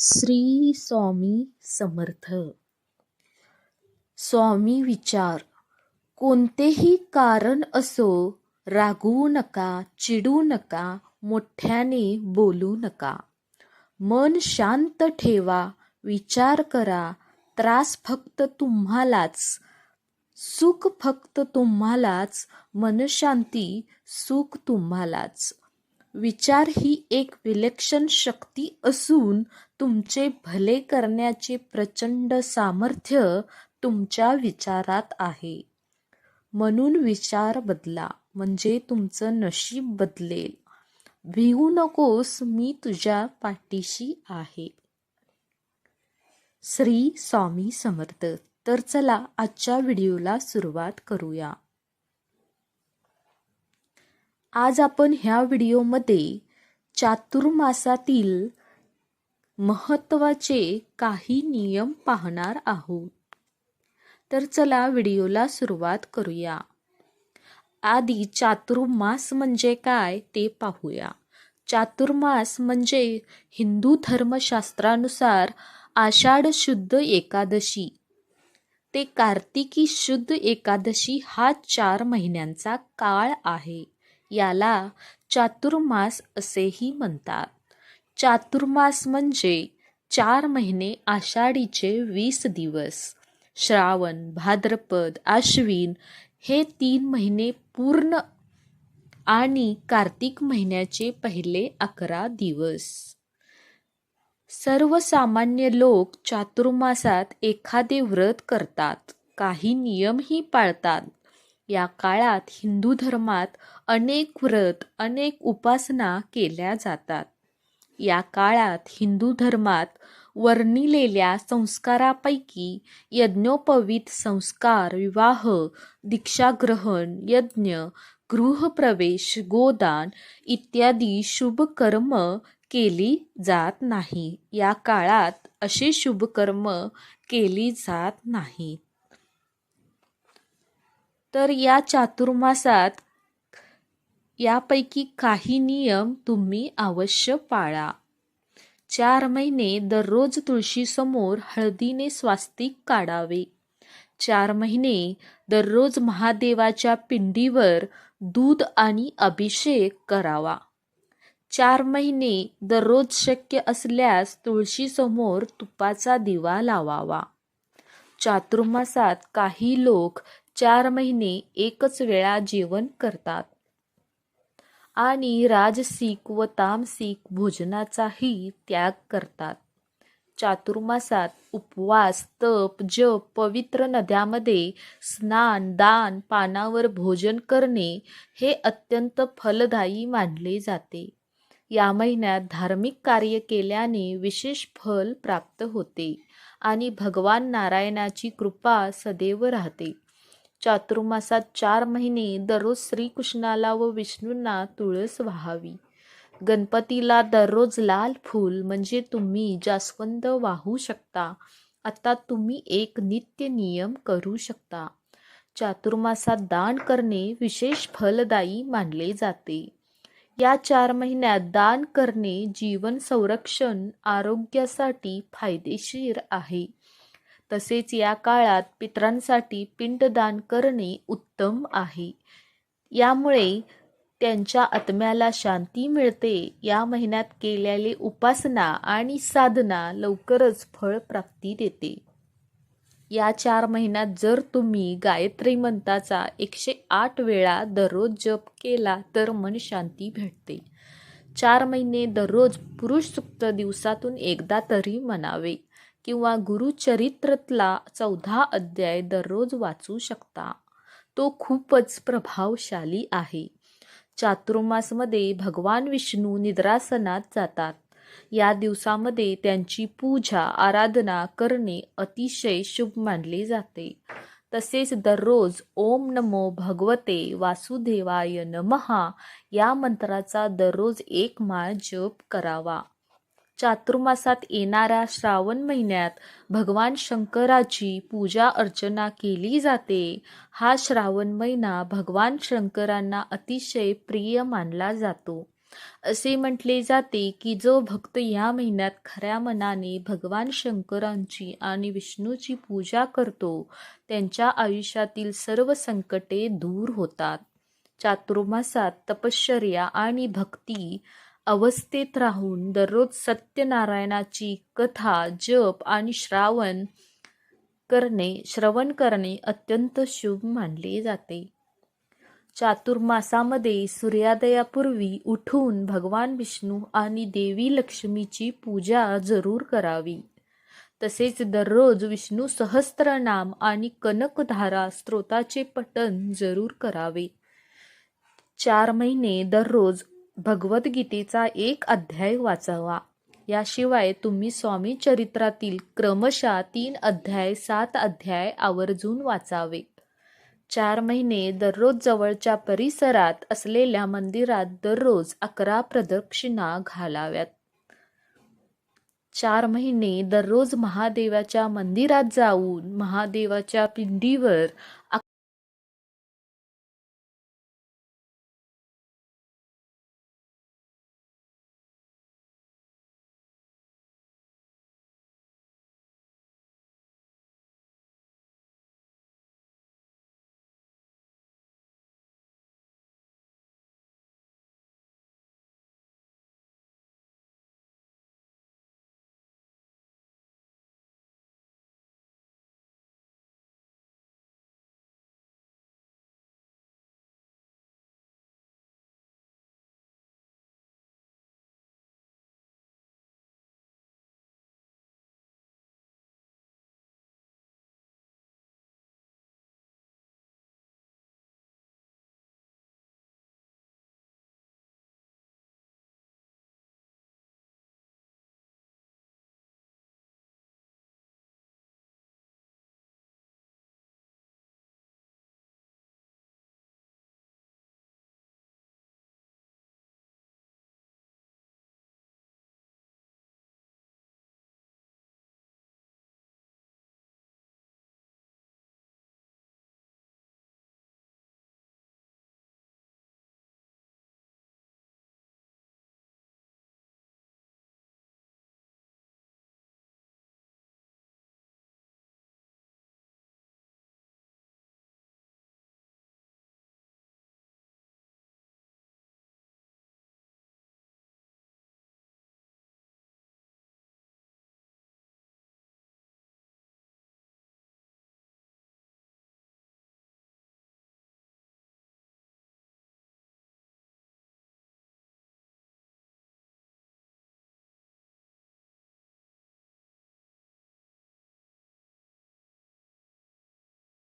श्री स्वामी समर्थ. स्वामी विचार कोणतेही कारण असो रागवू नका चिडू नका मोठ्याने बोलू नका. मन शांत ठेवा विचार करा त्रास फक्त तुम्हालाच सुख फक्त तुम्हालाच मनशांती सुख तुम्हालाच. विचार ही एक विलक्षण शक्ती असून तुमचे भले करण्याचे प्रचंड सामर्थ्य तुमच्या विचारात आहे. म्हणून विचार बदला म्हणजे तुमचं नशीब बदलेल. भिवू नकोस मी तुझ्या पाठीशी आहे. श्री स्वामी समर्थ. तर चला आजच्या व्हिडिओला सुरुवात करूया. आज आपण ह्या व्हिडिओमध्ये चातुर्मासातील महत्त्वाचे काही नियम पाहणार आहोत. तर चला व्हिडिओला सुरुवात करूया. आधी चातुर्मास म्हणजे काय ते पाहूया. चातुर्मास म्हणजे हिंदू धर्मशास्त्रानुसार आषाढ शुद्ध एकादशी. ते कार्तिकी शुद्ध एकादशी हा चार महिन्यांचा काळ आहे. याला चातुर्मास असेही म्हणतात. चातुर्मास म्हणजे चार महिने आषाढीचे वीस दिवस. श्रावण भाद्रपद आश्विन हे तीन महिने पूर्ण आणि कार्तिक महिन्याचे पहिले अकरा दिवस. सर्वसामान्य लोक चातुर्मासात एखादे व्रत करतात. काही नियमही पाळतात. या काळात हिंदू धर्मात अनेक व्रत अनेक उपासना केल्या जातात. या काळात हिंदू धर्मात वर्णिलेल्या संस्कारापैकी यज्ञोपवीत संस्कार विवाह दीक्षाग्रहण यज्ञ गृहप्रवेश गोदान इत्यादी शुभकर्म केली जात नाही. या काळात असे शुभकर्म केली जात नाहीत तर या चातुर्मासात यापैकी काही नियम तुम्ही अवश्य पाळा. चार महिने दररोज तुळशीसमोर हळदीने स्वास्तिक काढावे. चार महिने दररोज महादेवाच्या पिंडीवर दूध आणि अभिषेक करावा. चार महिने दररोज शक्य असल्यास तुळशीसमोर तुपाचा दिवा लावावा. चातुर्मासात काही लोक चार महिने एकच वेळा जेवण करतात. आणि राजसिक व तामसिक भोजनाचाही त्याग करतात. चातुर्मासात उपवास तप जप पवित्र नद्यामध्ये स्नान दान पानावर भोजन करणे हे अत्यंत फलदायी मानले जाते. या महिन्यात धार्मिक कार्य केल्याने विशेष फल प्राप्त होते आणि भगवान नारायणाची कृपा सदैव राहते. चातुर्मासात चार महिने दररोज श्रीकृष्णाला व विष्णूंना तुळस वाहावी. गणपतीला दररोज लाल फूल म्हणजे तुम्ही जास्वंद वाहू शकता. आता तुम्ही एक नित्य नियम करू शकता. चातुर्मासात दान करणे विशेष फलदायी मानले जाते. या चार महिन्यात दान करणे जीवन संरक्षण आरोग्यासाठी फायदेशीर आहे. तसेच या काळात पितरांसाठी पिंडदान करणे उत्तम आहे. यामुळे त्यांच्या आत्म्याला शांती मिळते. या महिन्यात केलेली उपासना आणि साधना लवकरच फळ प्राप्ती देते. या चार महिन्यात जर तुम्ही गायत्री मंत्राचा एकशे आठ वेळा दररोज जप केला तर मन शांती भेटते. चार महिने दररोज पुरुष सुक्त दिवसातून एकदा तरी म्हणावे किंवा गुरुचरित्रतला चौदा अध्याय दररोज वाचू शकता. तो खूपच प्रभावशाली आहे. चातुर्मासमध्ये भगवान विष्णू निद्रासनात जातात. या दिवसामध्ये त्यांची पूजा आराधना करणे अतिशय शुभ मानले जाते. तसेच दररोज ओम नमो भगवते वासुदेवाय नमहा या मंत्राचा दररोज एक माळ जप करावा. चातुर्मासात येणाऱ्या श्रावण महिन्यात भगवान शंकराची पूजा अर्चना केली जाते. हा श्रावण महिना भगवान शंकरांना अतिशय प्रिय मानला जातो. असे म्हटले जाते की जो भक्त या महिन्यात खऱ्या मनाने भगवान शंकरांची आणि विष्णूची पूजा करतो त्यांच्या आयुष्यातील सर्व संकटे दूर होतात. चातुर्मासात तपश्चर्या आणि भक्ती अवस्थेत राहून दररोज सत्यनारायणाची कथा जप आणि श्रावण करणे श्रवण करणे अत्यंत शुभ मानले जाते. चातुर्मासामध्ये सूर्योदयापूर्वी उठून भगवान विष्णू आणि देवी लक्ष्मीची पूजा जरूर करावी. तसेच दररोज विष्णू सहस्त्रनाम आणि कनकधारा स्त्रोताचे पठण जरूर करावे. चार महिने दररोज भगवद्गीतेचा एक अध्याय वाचावा. याशिवाय तुम्ही स्वामी चरित्रातील क्रमशः तीन अध्याय सात अध्याय आवर्जून वाचावे. चार महिने दररोज जवळच्या परिसरात असलेल्या मंदिरात दररोज अकरा प्रदक्षिणा घालाव्यात. चार महिने दररोज महादेवाच्या मंदिरात जाऊन महादेवाच्या पिंडीवर